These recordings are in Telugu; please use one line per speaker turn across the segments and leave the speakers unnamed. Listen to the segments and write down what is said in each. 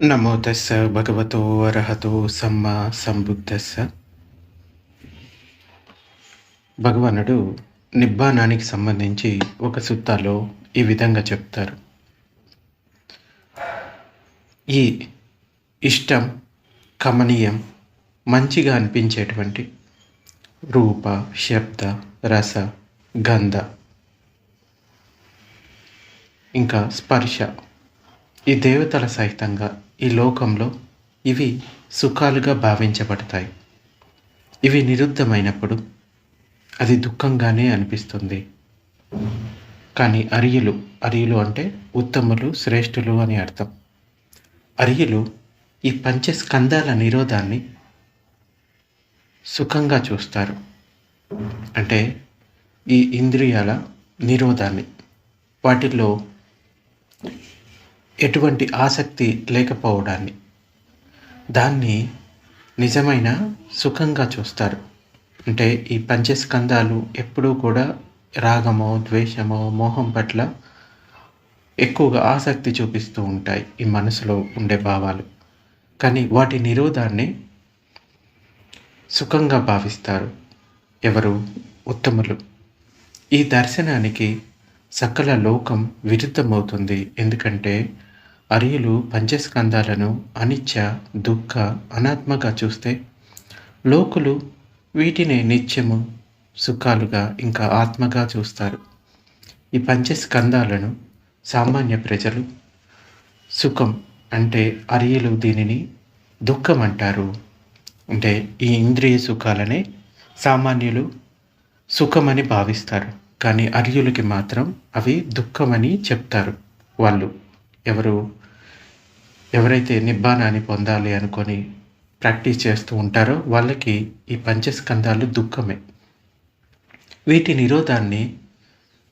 నమో తస్స భగవతో అర్హతో సమ్మ సంబుద్ధస్స భగవానుడు నిబ్బానానికి సంబంధించి ఒక సుత్తాలో ఈ విధంగా చెప్తారు ఈ ఇష్టం కమనీయం మంచిగా అనిపించేటువంటి రూప శబ్ద రస గంధ ఇంకా స్పర్శ ఈ దేవతల సహితంగా ఈ లోకంలో ఇవి సుఖాలుగా భావించబడతాయి. ఇవి నిరుద్ధమైనప్పుడు అది దుఃఖంగానే అనిపిస్తుంది. కానీ అరియులు అరియులు అంటే ఉత్తములు శ్రేష్ఠులు అని అర్థం. అరియులు ఈ పంచస్కందాల నిరోధాన్ని సుఖంగా చూస్తారు. అంటే ఈ ఇంద్రియాల నిరోధాన్ని. వాటిల్లో ఎటువంటి ఆసక్తి లేకపోవడాన్ని. దాన్ని నిజమైన సుఖంగా చూస్తారు. అంటే ఈ పంచస్కందాలు ఎప్పుడూ కూడా రాగమో ద్వేషమో మోహం పట్ల ఎక్కువగా ఆసక్తి చూపిస్తూ ఉంటాయి ఈ మనసులో ఉండే భావాలు. కానీ వాటి నిరోధాన్ని సుఖంగా భావిస్తారు ఎవరు? ఉత్తములు. ఈ దర్శనానికి సకల లోకం విరుద్ధమవుతుంది. ఎందుకంటే అరియులు పంచస్కందాలను అనిత్య దుఃఖ అనాత్మగా చూస్తే లోకులు వీటిని నిత్యము సుఖాలుగా ఇంకా ఆత్మగా చూస్తారు. ఈ పంచస్కందాలను సామాన్య ప్రజలు సుఖం అంటే అరియులు దీనిని దుఃఖం అంటారు. అంటే ఈ ఇంద్రియ సుఖాలనే సామాన్యులు సుఖమని భావిస్తారు. కానీ అర్యులకి మాత్రం అవి దుఃఖమని చెప్తారు వాళ్ళు. ఎవరు? ఎవరైతే నిబ్బానాన్ని పొందాలి అనుకొని ప్రాక్టీస్ చేస్తూ ఉంటారో వాళ్ళకి ఈ పంచస్కంధాలు దుఃఖమే. వీటి నిరోధాన్ని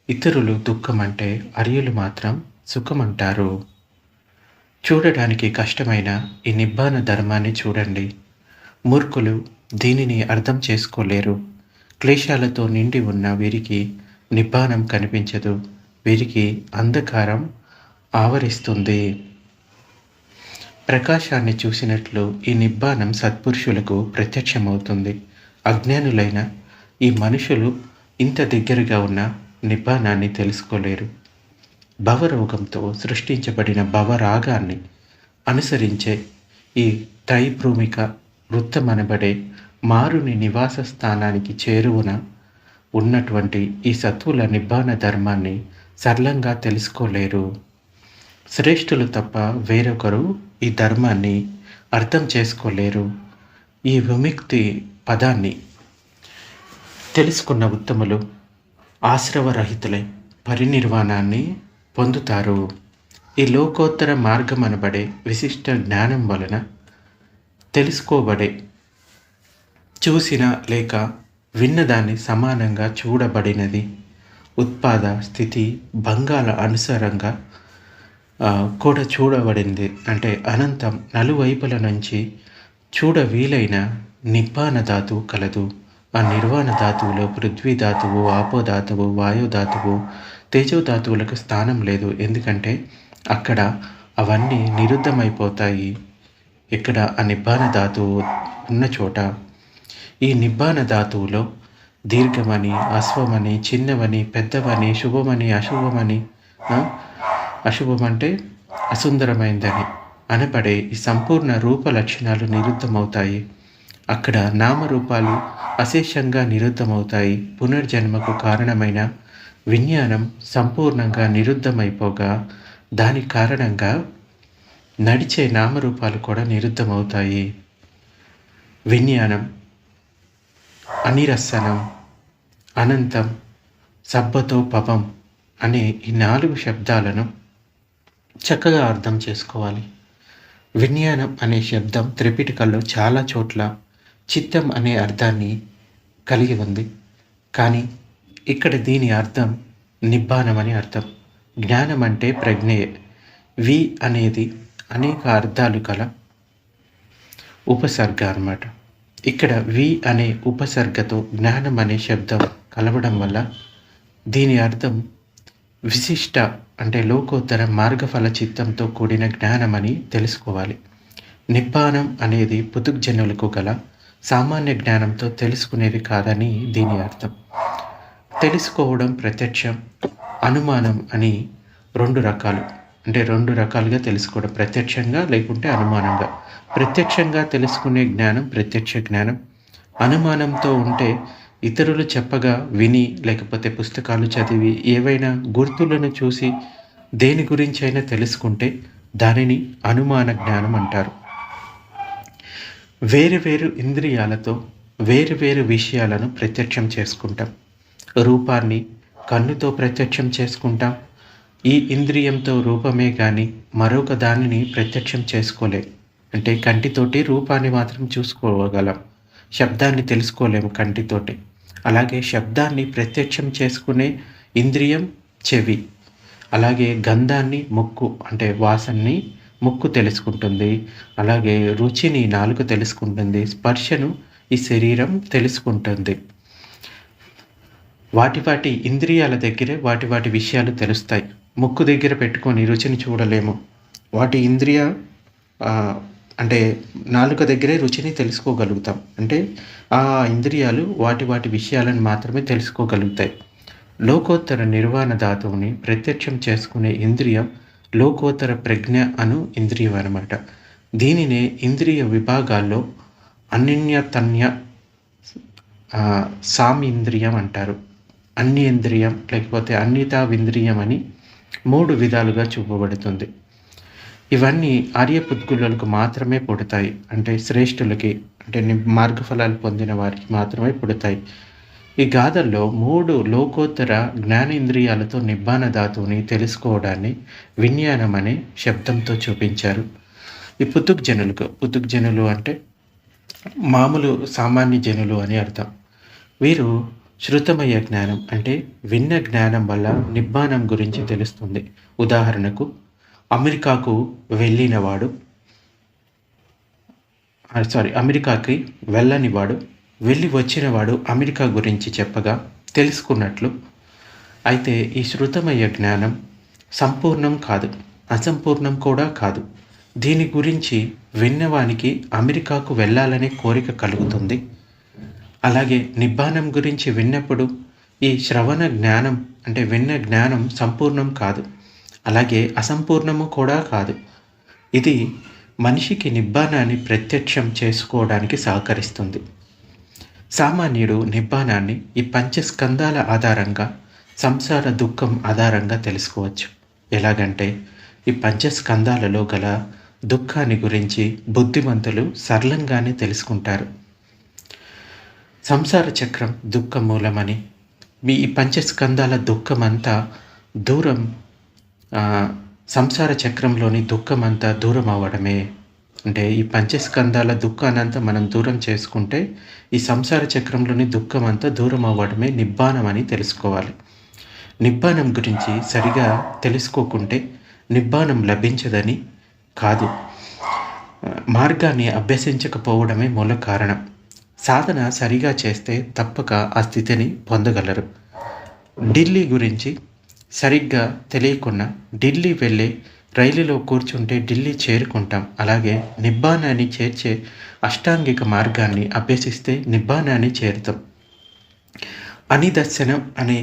ఇతరులు దుఃఖం అంటే అర్యులు మాత్రం సుఖం అంటారు చూడడానికి కష్టమైన ఈ నిబ్బాన ధర్మాన్ని చూడండి. మూర్ఖులు దీనిని అర్థం చేసుకోలేరు. క్లేశాలతో నిండి ఉన్న వీరికి నిబ్బానం కనిపించదు. వీరికి అంధకారం ఆవరిస్తుంది. ప్రకాశాన్ని చూసినట్లు ఈ నిబ్బానం సత్పురుషులకు ప్రత్యక్షమవుతుంది. అజ్ఞానులైన ఈ మనుషులు ఇంత దగ్గరగా ఉన్న నిబ్బానాన్ని తెలుసుకోలేరు. భవరోగంతో సృష్టించబడిన భవరాగాన్ని అనుసరించే ఈ త్రైభ్రూమిక వృత్తమనబడే మారుని నివాస స్థానానికి చేరువున ఉన్నటువంటి ఈ సత్వుల నిబ్బాన ధర్మాన్ని సరళంగా తెలుసుకోలేరు. శ్రేష్ఠులు తప్ప వేరొకరు ఈ ధర్మాన్ని అర్థం చేసుకోలేరు. ఈ విముక్తి పదాన్ని తెలుసుకున్న ఉత్తములు ఆశ్రవరహితులై పరినిర్వాణాన్ని పొందుతారు. ఈ లోకోత్తర మార్గం అనబడే విశిష్ట జ్ఞానం వలన తెలుసుకోబడే చూసిన లేక విన్నదాన్ని సమానంగా చూడబడినది ఉత్పాద స్థితి భంగాల అనుసారంగా కూడా చూడబడింది. అంటే అనంతం నలువైపుల నుంచి చూడ వీలైన నిబ్బాన ధాతువు కలదు. ఆ నిర్వాణ ధాతువులో పృథ్వీ ధాతువు ఆపోధాతువు వాయుధాతువు తేజోధాతువులకు స్థానం లేదు. ఎందుకంటే అక్కడ అవన్నీ నిరుద్ధమైపోతాయి. ఇక్కడ ఆ నిబ్బాన ధాతువు ఉన్న చోట. ఈ నిబ్బాన ధాతువులో దీర్ఘమని అశ్వమని చిన్నవని పెద్దవని శుభమని అశుభమని అశుభం అంటే అసుందరమైందని అనబడే ఈ సంపూర్ణ రూప లక్షణాలు నిరుద్ధమవుతాయి. అక్కడ నామరూపాలు అశేషంగా నిరుద్ధమవుతాయి. పునర్జన్మకు కారణమైన విజ్ఞానం సంపూర్ణంగా నిరుద్ధమైపోగా దాని కారణంగా నడిచే నామరూపాలు కూడా నిరుద్ధమవుతాయి. విజ్ఞానం అనిరసనం అనంతం సబ్బతో పవం అనే ఈ నాలుగు శబ్దాలను చక్కగా అర్థం చేసుకోవాలి. విజ్ఞానం అనే శబ్దం త్రిపిటికల్లో చాలా చోట్ల చిత్తం అనే అర్థాన్ని కలిగి ఉంది. కానీ ఇక్కడ దీని అర్థం నిబ్బానం అని అర్థం. జ్ఞానం అంటే ప్రజ్ఞయే. వి అనేది అనేక అర్థాలు కల ఉపసర్గ అన్నమాట. ఇక్కడ వి అనే ఉపసర్గతో జ్ఞానం అనే శబ్దం కలవడం వల్ల దీని అర్థం విశిష్ట అంటే లోకోత్తర మార్గఫల చిత్తంతో కూడిన జ్ఞానమని తెలుసుకోవాలి. నిబ్బానం అనేది పుతుగ్జనులకు గల సామాన్య జ్ఞానంతో తెలుసుకునేది కాదని దీని అర్థం. తెలుసుకోవడం ప్రత్యక్షం అనుమానం అని రెండు రకాలు. అంటే రెండు రకాలుగా తెలుసుకోవడం ప్రత్యక్షంగా లేకుంటే అనుమానంగా. ప్రత్యక్షంగా తెలుసుకునే జ్ఞానం ప్రత్యక్ష జ్ఞానం. అనుమానంతో ఉంటే ఇతరులు చెప్పగా విని లేకపోతే పుస్తకాలు చదివి ఏవైనా గుర్తులను చూసి దేని గురించి అయినా తెలుసుకుంటే దానిని అనుమాన జ్ఞానం అంటారు. వేరు వేరు ఇంద్రియాలతో వేరు వేరు విషయాలను ప్రత్యక్షం చేసుకుంటాం. రూపాన్ని కన్నుతో ప్రత్యక్షం చేసుకుంటాం. ఈ ఇంద్రియంతో రూపమే కానీ మరొక దానిని ప్రత్యక్షం చేసుకోలేం. అంటే కంటితోటి రూపాన్ని మాత్రం చూసుకోగలం. శబ్దాన్ని తెలుసుకోలేము కంటితోటి. అలాగే శబ్దాన్ని ప్రత్యక్షం చేసుకునే ఇంద్రియం చెవి. అలాగే గంధాన్ని ముక్కు అంటే వాసనని ముక్కు తెలుసుకుంటుంది. అలాగే రుచిని నాలుక తెలుసుకుంటుంది. స్పర్శను ఈ శరీరం తెలుసుకుంటుంది. వాటి వాటి ఇంద్రియాల దగ్గరే వాటి వాటి విషయాలు తెలుస్తాయి. ముక్కు దగ్గర పెట్టుకొని రుచిని చూడలేము. వాటి ఇంద్రియ అంటే నాలుక దగ్గరే రుచిని తెలుసుకోగలుగుతాం. అంటే ఆ ఇంద్రియాలు వాటి వాటి విషయాలను మాత్రమే తెలుసుకోగలుగుతాయి. లోకోత్తర నిర్వాణ ధాతువుని ప్రత్యక్షం చేసుకునే ఇంద్రియం లోకోత్తర ప్రజ్ఞ అను ఇంద్రియం అనమాట దీనినే ఇంద్రియ విభాగాల్లో అన్యతన్య సామింద్రియం అంటారు. అన్యేంద్రియం లేకపోతే అన్నితావింద్రియం అని మూడు విధాలుగా చూపబడుతుంది. ఇవన్నీ ఆర్యపుద్గులకు మాత్రమే పుడతాయి. అంటే శ్రేష్ఠులకి అంటే మార్గఫలాలు పొందిన వారికి మాత్రమే పుడతాయి. ఈ గాథల్లో మూడు లోకోత్తర జ్ఞానేంద్రియాలతో నిబ్బాన ధాతువుని తెలుసుకోవడాన్ని విజ్ఞానం అనే శబ్దంతో చూపించారు. ఈ పుతుక్ జనులకు పుతుక్ జనులు అంటే మామూలు సామాన్య జనులు అని అర్థం. వీరు శృతమయ జ్ఞానం అంటే విన్న జ్ఞానం వల్ల నిబ్బానం గురించి తెలుస్తుంది. ఉదాహరణకు అమెరికాకు వెళ్ళినవాడు సారీ అమెరికాకి వెళ్ళనివాడు వెళ్ళి వచ్చినవాడు అమెరికా గురించి చెప్పగా తెలుసుకున్నట్లు అయితే ఈ శృతమయ్య జ్ఞానం సంపూర్ణం కాదు అసంపూర్ణం కూడా కాదు. దీని గురించి విన్నవానికి అమెరికాకు వెళ్ళాలనే కోరిక కలుగుతుంది. అలాగే నిబ్బానం గురించి విన్నప్పుడు ఈ శ్రవణ జ్ఞానం అంటే విన్న జ్ఞానం సంపూర్ణం కాదు. అలాగే అసంపూర్ణము కూడా కాదు. ఇది మనిషికి నిబ్బానాన్ని ప్రత్యక్షం చేసుకోవడానికి సహకరిస్తుంది. సామాన్యుడు నిబ్బానాన్ని ఈ పంచస్కందాల ఆధారంగా సంసార దుఃఖం ఆధారంగా తెలుసుకోవచ్చు. ఎలాగంటే ఈ పంచస్కందాలలో గల దుఃఖాన్ని గురించి బుద్ధిమంతులు సరళంగానే తెలుసుకుంటారు. సంసార చక్రం దుఃఖ మూలమని మీ ఈ పంచస్కందాల దుఃఖమంతా దూరం సంసార చక్రంలోని దుఃఖం అంతా దూరం అవ్వడమే అంటే ఈ పంచస్కంధాల దుఃఖానంతా మనం దూరం చేసుకుంటే ఈ సంసార చక్రంలోని దుఃఖం అంతా దూరం అవ్వడమే నిబ్బానం అని తెలుసుకోవాలి. నిబ్బానం గురించి సరిగా తెలుసుకోకుంటే నిబ్బానం లభించదని కాదు. మార్గాన్ని అభ్యసించకపోవడమే మూల కారణం. సాధన సరిగా చేస్తే తప్పక ఆ స్థితిని పొందగలరు. ఢిల్లీ గురించి సరిగ్గా తెలియకుండా ఢిల్లీ వెళ్ళే రైలులో కూర్చుంటే ఢిల్లీ చేరుకుంటాం. అలాగే నిబ్బానాన్ని చేర్చే అష్టాంగిక మార్గాన్ని అభ్యసిస్తే నిబ్బానాన్ని చేరుతాం. అనిదర్శనం అనే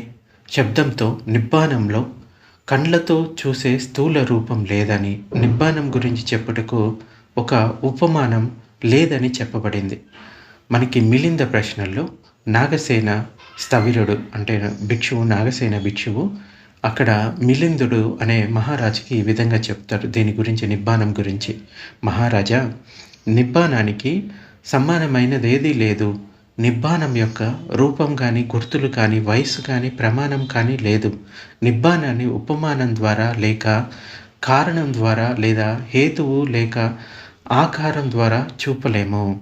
శబ్దంతో నిబ్బానంలో కండ్లతో చూసే స్థూల రూపం లేదని నిబ్బానం గురించి చెప్పుటకు ఒక ఉపమానం లేదని చెప్పబడింది. మనకి మిలింద ప్రశ్నల్లో నాగసేన స్థవిరుడు అంటే భిక్షువు నాగసేన భిక్షువు అక్కడ మిలిందుడు అనే మహారాజుకి ఈ విధంగా చెప్తారు దీని గురించి నిబ్బానం గురించి. మహారాజా నిబ్బానానికి సమానమైనది ఏదీ లేదు. నిబ్బానం యొక్క రూపం కానీ గుర్తులు కానీ వయసు కానీ ప్రమాణం కానీ లేదు. నిబ్బానాన్ని ఉపమానం ద్వారా లేక కారణం ద్వారా లేదా హేతువు లేక ఆకారం ద్వారా చూపలేము.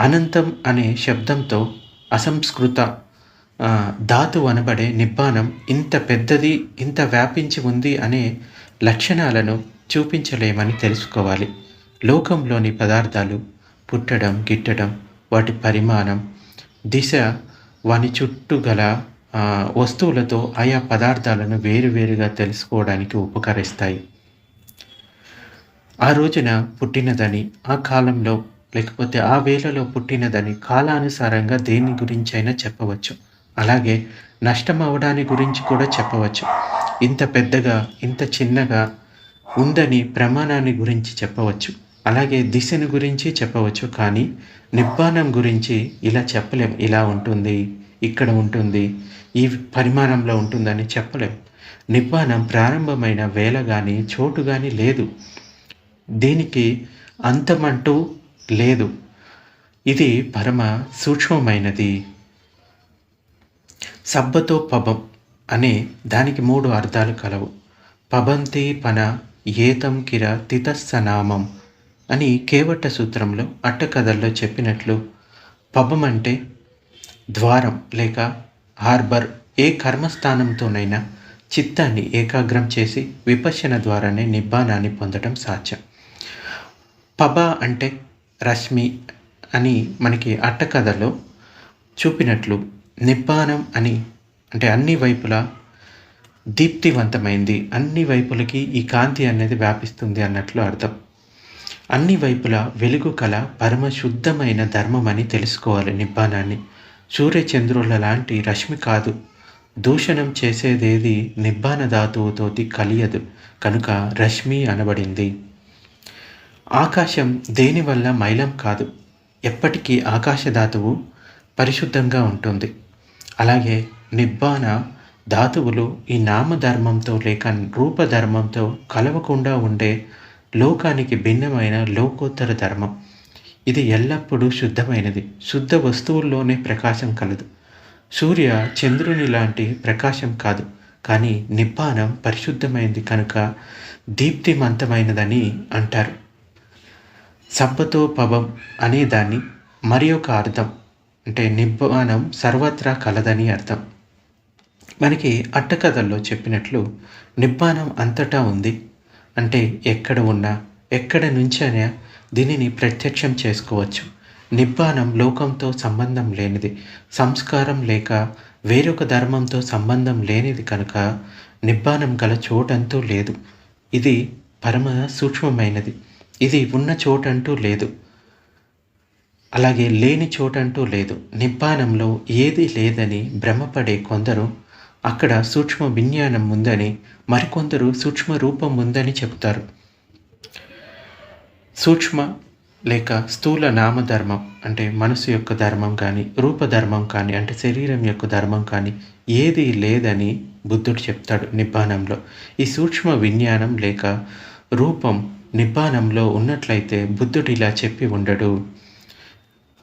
అనంతం అనే శబ్దంతో అసంస్కృత ధాతు అనబడే నిబ్బానం ఇంత పెద్దది ఇంత వ్యాపించి ఉంది అనే లక్షణాలను చూపించలేమని తెలుసుకోవాలి. లోకంలోని పదార్థాలు పుట్టడం గిట్టడం వాటి పరిమాణం దిశ వాని చుట్టూ గల వస్తువులతో ఆయా పదార్థాలను వేరువేరుగా తెలుసుకోవడానికి ఉపకరిస్తాయి. ఆ రోజున పుట్టినదని ఆ కాలంలో లేకపోతే ఆ వేళలో పుట్టినదని కాలానుసారంగా దేని గురించైనా చెప్పవచ్చు. అలాగే నష్టం అవడాని గురించి కూడా చెప్పవచ్చు. ఇంత పెద్దగా ఇంత చిన్నగా ఉందని ప్రమాణాన్ని గురించి చెప్పవచ్చు. అలాగే దిశను గురించి చెప్పవచ్చు. కానీ నిబ్బానం గురించి ఇలా చెప్పలేం. ఇలా ఉంటుంది ఇక్కడ ఉంటుంది ఈ పరిమాణంలో ఉంటుందని చెప్పలేం. నిబ్బానం ప్రారంభమైన వేళ కానీ చోటు కానీ లేదు. దీనికి అంతమంటూ లేదు. ఇది పరమ సూక్ష్మమైనది. సబ్బతో పబం అనే దానికి మూడు అర్థాలు కలవు. పబంతి పన ఏతం కిర తితస్సనామం అని కేవట్ట సూత్రంలో అట్టకథల్లో చెప్పినట్లు పబం అంటే ద్వారం లేక హార్బర్ ఏ కర్మస్థానంతోనైనా చిత్తాన్ని ఏకాగ్రం చేసి విపశ్యన ద్వారానే నిబ్బానాన్ని పొందడం సాధ్యం. పబ అంటే రశ్మి అని మనకి అట్టకథలో చూపినట్లు నిబ్బానం అని అంటే అన్ని వైపులా దీప్తివంతమైంది. అన్ని వైపులకి ఈ కాంతి అనేది వ్యాపిస్తుంది అన్నట్లు అర్థం. అన్ని వైపులా వెలుగు కల పరమ శుద్ధమైన ధర్మం అని తెలుసుకోవాలి నిబ్బానాన్ని సూర్యచంద్రుల లాంటి రశ్మి కాదు. దూషణం చేసేదేది నిబ్బాన ధాతువుతోటి కలియదు. కనుక రశ్మి అనబడింది. ఆకాశం దేనివల్ల మైలం కాదు. ఎప్పటికీ ఆకాశ ధాతువు పరిశుద్ధంగా ఉంటుంది. అలాగే నిబ్బాన ధాతువులు ఈ నామధర్మంతో లేక రూపధర్మంతో కలవకుండా ఉండే లోకానికి భిన్నమైన లోకోత్తర ధర్మం. ఇది ఎల్లప్పుడూ శుద్ధమైనది. శుద్ధ వస్తువుల్లోనే ప్రకాశం కలదు. సూర్య చంద్రుని లాంటి ప్రకాశం కాదు. కానీ నిబ్బానం పరిశుద్ధమైనది కనుక దీప్తిమంతమైనదని అంటారు. సబ్బతో పబం అనే దాన్ని మరి ఒక అర్థం. అంటే నిబ్బానం సర్వత్రా కలదని అర్థం. మనకి అట్టకథల్లో చెప్పినట్లు నిబ్బానం అంతటా ఉంది. అంటే ఎక్కడ ఉన్నా ఎక్కడ నుంచైనా దీనిని ప్రత్యక్షం చేసుకోవచ్చు. నిబ్బానం లోకంతో సంబంధం లేనిది సంస్కారం లేక వేరొక ధర్మంతో సంబంధం లేనిది కనుక నిబ్బానం గల చోటంటూ లేదు. ఇది పరమ సూక్ష్మమైనది. ఇది ఉన్న చోటంటూ లేదు. అలాగే లేని చోటంటూ లేదు. నిబ్బానంలో ఏది లేదని భ్రమపడే కొందరు అక్కడ సూక్ష్మ విజ్ఞానం ఉందని మరికొందరు సూక్ష్మ రూపం ఉందని చెబుతారు. సూక్ష్మ లేక స్థూల నామధర్మం అంటే మనసు యొక్క ధర్మం కానీ రూపధర్మం కానీ అంటే శరీరం యొక్క ధర్మం కానీ ఏది లేదని బుద్ధుడు చెప్తాడు నిబ్బానంలో ఈ సూక్ష్మ విజ్ఞానం లేక రూపం నిబ్బానంలో ఉన్నట్లయితే బుద్ధుడు ఇలా చెప్పి ఉండడు.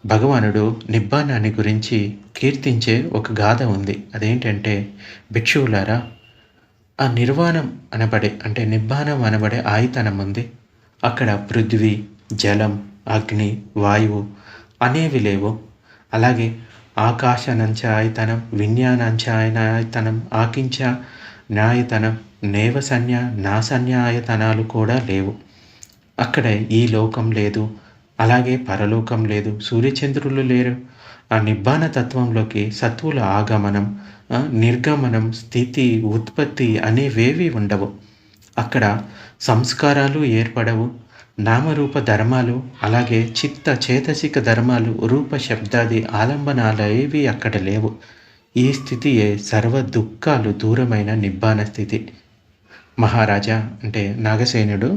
భగవానుడు నిబ్బానాన్ని గురించి కీర్తించే ఒక గాథ ఉంది. అదేంటంటే భిక్షువులారా ఆ నిర్వాణం అనబడే అంటే నిబ్బానం అనబడే ఆయుతనం ఉంది. అక్కడ పృథ్వీ జలం అగ్ని వాయువు అనేవి లేవు. అలాగే ఆకాశనంచ ఆయతనం విజ్ఞానంచ ఆయతనం ఆకించ న్యాయతనం నేవసన్య నాసన్యాయతనాలు కూడా లేవు. అక్కడ ఈ లోకం లేదు. అలాగే పరలోకం లేదు సూర్యచంద్రులు లేరు. ఆ నిబ్బాన తత్వంలోకి సత్వుల ఆగమనం నిర్గమనం స్థితి ఉత్పత్తి అనేవేవి ఉండవు. అక్కడ సంస్కారాలు ఏర్పడవు. నామరూప ధర్మాలు అలాగే చిత్త చేతసిక ధర్మాలు రూప శబ్దాది ఆలంబనాలు ఏవి అక్కడ లేవు. ఈ స్థితియే సర్వ దుఃఖాలు దూరమైన నిబ్బాన స్థితి. మహారాజా అంటే నాగసేనుడు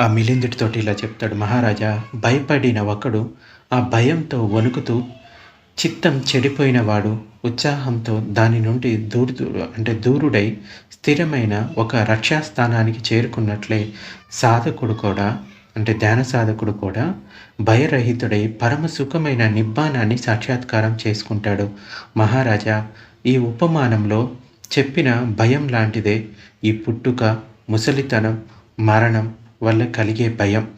ఆ మిలిందుడితోటి ఇలా చెప్తాడు మహారాజా భయపడిన ఒకడు ఆ భయంతో వణుకుతూ చిత్తం చెడిపోయిన వాడు ఉత్సాహంతో దాని నుండి దూరు అంటే దూరుడై స్థిరమైన ఒక రక్షాస్థానానికి చేరుకున్నట్లే సాధకుడు కూడా అంటే ధ్యాన సాధకుడు కూడా భయరహితుడై పరమ సుఖమైన నిబ్బానాన్ని సాక్షాత్కారం చేసుకుంటాడు. మహారాజా ఈ ఉపమానంలో చెప్పిన భయం లాంటిదే ఈ పుట్టుక ముసలితనం మరణం వల్ల కలిగే భయం.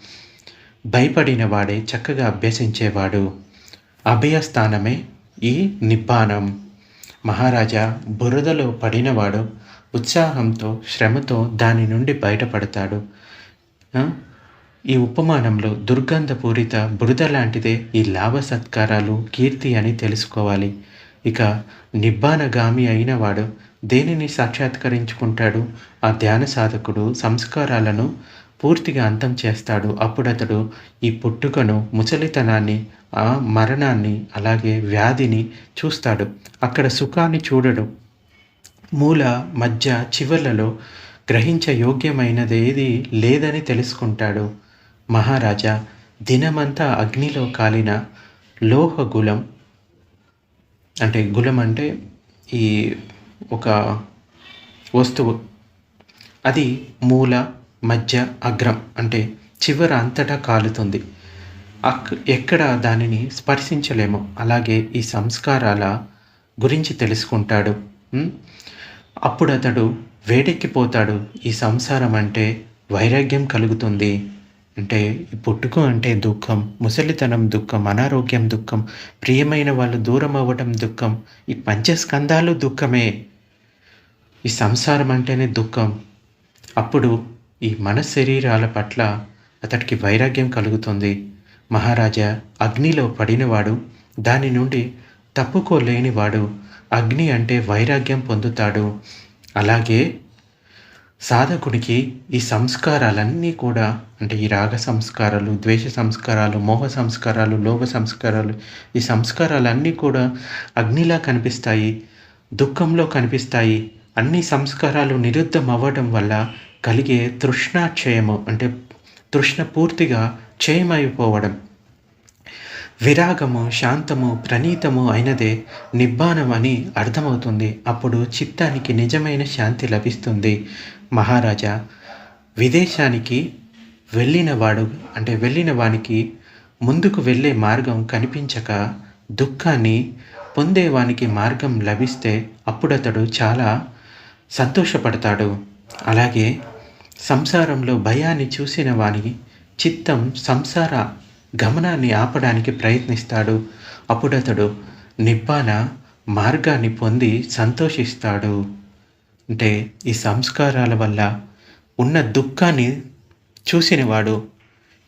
భయపడిన వాడే చక్కగా అభ్యసించేవాడు. అభయస్థానమే ఈ నిబ్బానం మహారాజా బురదలో పడినవాడు ఉత్సాహంతో శ్రమతో దాని నుండి బయటపడతాడు. ఈ ఉపమానంలో దుర్గంధపూరిత బురద లాంటిదే ఈ లాభ సత్కారాలు కీర్తి అని తెలుసుకోవాలి. ఇక నిబ్బానగామి అయినవాడు దేనిని సాక్షాత్కరించుకుంటాడు? ఆ ధ్యాన సాధకుడు సంస్కారాలను పూర్తిగా అంతం చేస్తాడు. అప్పుడు అతడు ఈ పుట్టుకను ముసలితనాన్ని ఆ మరణాన్ని అలాగే వ్యాధిని చూస్తాడు. అక్కడ సుఖాన్ని చూడడు. మూల మధ్య చివర్లలో గ్రహించ యోగ్యమైనదేది లేదని తెలుసుకుంటాడు. మహారాజా దినమంతా అగ్నిలో కాలిన లోహ గులం అంటే గులం అంటే ఈ ఒక వస్తువు. అది మూల మధ్య అగ్రం అంటే చివర అంతటా కాలుతుంది. అక్ ఎక్కడ దానిని స్పర్శించలేము. అలాగే ఈ సంస్కారాల గురించి తెలుసుకుంటాడు. అప్పుడు అతడు వేడెక్కిపోతాడు. ఈ సంసారం అంటే వైరాగ్యం కలుగుతుంది. అంటే పుట్టుకు అంటే దుఃఖం ముసలితనం దుఃఖం అనారోగ్యం దుఃఖం ప్రియమైన వాళ్ళు దూరం అవ్వటం దుఃఖం ఈ పంచస్కందాలు దుఃఖమే. ఈ సంసారం అంటేనే దుఃఖం. అప్పుడు ఈ మన శరీరాల పట్ల అతడికి వైరాగ్యం కలుగుతుంది. మహారాజా అగ్నిలో పడినవాడు దాని నుండి తప్పుకోలేనివాడు. అగ్ని అంటే వైరాగ్యం పొందుతాడు. అలాగే సాధకుడికి ఈ సంస్కారాలన్నీ కూడా అంటే ఈ రాగ సంస్కారాలు ద్వేష సంస్కారాలు మోహ సంస్కారాలు లోభ సంస్కారాలు ఈ సంస్కారాలన్నీ కూడా అగ్నిలా కనిపిస్తాయి దుఃఖంలో కనిపిస్తాయి. అన్ని సంస్కారాలు నిరుద్ధం అవ్వడం వల్ల కలిగే తృష్ణాక్షయము అంటే తృష్ణ పూర్తిగా క్షయమైపోవడం. విరాగము శాంతము ప్రణీతము అయినదే నిబ్బానం అని అర్థమవుతుంది. అప్పుడు చిత్తానికి నిజమైన శాంతి లభిస్తుంది. మహారాజా విదేశానికి వెళ్ళినవాడు అంటే వెళ్ళిన వానికి ముందుకు వెళ్ళే మార్గం కనిపించక దుఃఖాన్ని పొందేవానికి మార్గం లభిస్తే అప్పుడు అతడు చాలా సంతోషపడతాడు. అలాగే సంసారంలో భయాన్ని చూసిన వాని చిత్తం సంసార గమనాన్ని ఆపడానికి ప్రయత్నిస్తాడు. అప్పుడు అతడు నిబ్బాన మార్గాన్ని పొంది సంతోషిస్తాడు. అంటే ఈ సంస్కారాల వల్ల ఉన్న దుఃఖాన్ని చూసినవాడు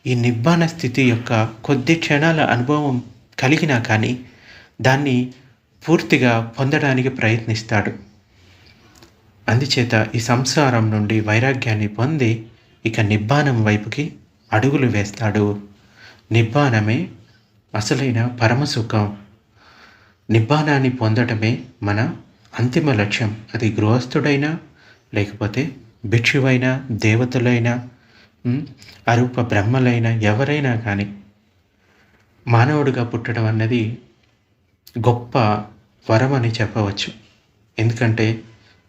ఈ నిబ్బాన స్థితి యొక్క కొద్ది క్షణాల అనుభవం కలిగినా కానీ దాన్ని పూర్తిగా పొందడానికి ప్రయత్నిస్తాడు. అందుచేత ఈ సంసారం నుండి వైరాగ్యాన్ని పొంది ఇక నిబ్బానం వైపుకి అడుగులు వేస్తాడు. నిబ్బానమే అసలైన పరమసుఖం నిబ్బానాన్ని పొందడమే మన అంతిమ లక్ష్యం. అది గృహస్థుడైనా లేకపోతే భిక్షువైనా దేవతలైనా అరూప బ్రహ్మలైనా ఎవరైనా కానీ మానవుడిగా పుట్టడం అన్నది గొప్ప వరం అని చెప్పవచ్చు. ఎందుకంటే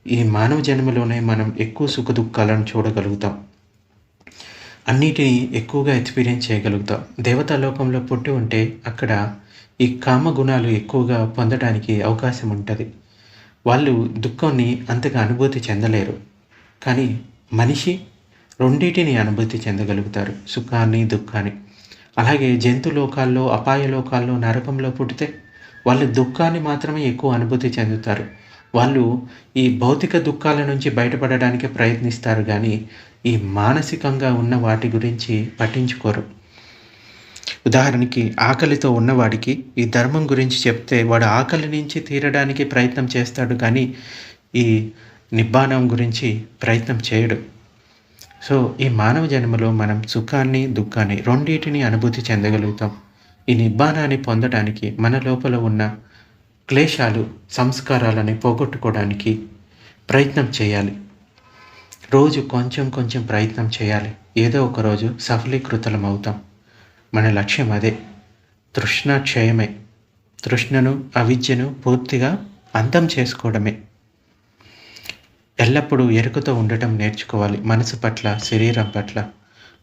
ఈ మానవ జన్మలోనే మనం ఎక్కువ సుఖ దుఃఖాలను చూడగలుగుతాం. అన్నిటినీ ఎక్కువగా ఎక్స్పీరియన్స్ చేయగలుగుతాం. దేవతాలోకంలో పుట్టి ఉంటే అక్కడ ఈ కామ గుణాలు ఎక్కువగా పొందడానికి అవకాశం ఉంటుంది. వాళ్ళు దుఃఖాన్ని అంతగా అనుభూతి చెందలేరు. కానీ మనిషి రెండింటిని అనుభూతి చెందగలుగుతారు సుఖాన్ని దుఃఖాన్ని. అలాగే జంతు లోకాల్లో అపాయ లోకాల్లో నరకంలో పుట్టితే వాళ్ళు దుఃఖాన్ని మాత్రమే ఎక్కువ అనుభూతి చెందుతారు. వాళ్ళు ఈ భౌతిక దుఃఖాల నుంచి బయటపడడానికి ప్రయత్నిస్తారు కానీ ఈ మానసికంగా ఉన్న వాటి గురించి పట్టించుకోరు. ఉదాహరణకి ఆకలితో ఉన్నవాడికి ఈ ధర్మం గురించి చెప్తే వాడు ఆకలి నుంచి తీరడానికి ప్రయత్నం చేస్తాడు కానీ ఈ నిబ్బానం గురించి ప్రయత్నం చేయడు. సో ఈ మానవ జన్మలో మనం సుఖాన్ని దుఃఖాన్ని రెండింటిని అనుభూతి చెందగలుగుతాం. ఈ నిబ్బానాన్ని పొందడానికి మన లోపల ఉన్న క్లేశాలు సంస్కారాలని పోగొట్టుకోవడానికి ప్రయత్నం చేయాలి. రోజు కొంచెం కొంచెం ప్రయత్నం చేయాలి. ఏదో ఒక రోజు సఫలీకృతలం అవుతాం మన లక్ష్యం అదే. తృష్ణ క్షయమే తృష్ణను అవిద్యను పూర్తిగా అంతం చేసుకోవడమే. ఎల్లప్పుడూ ఎరుకతో ఉండటం నేర్చుకోవాలి. మనసు పట్ల శరీరం పట్ల.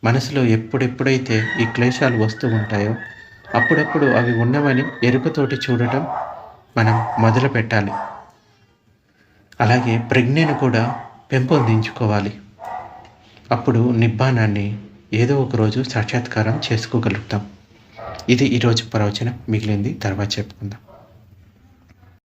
మనసులో ఎప్పుడెప్పుడైతే ఈ క్లేశాలు వస్తూ ఉంటాయో అప్పుడప్పుడు అవి ఉన్నవని ఎరుకతోటి చూడటం మనం మొదలు పెట్టాలి. అలాగే ప్రజ్ఞను కూడా పెంపొందించుకోవాలి. అప్పుడు నిబ్బానాన్ని ఏదో ఒక రోజు సాక్షాత్కారం చేసుకోగలుగుతాం. ఇది ఈరోజు ప్రవచనం. మిగిలింది తర్వాత చెప్పుకుందాం.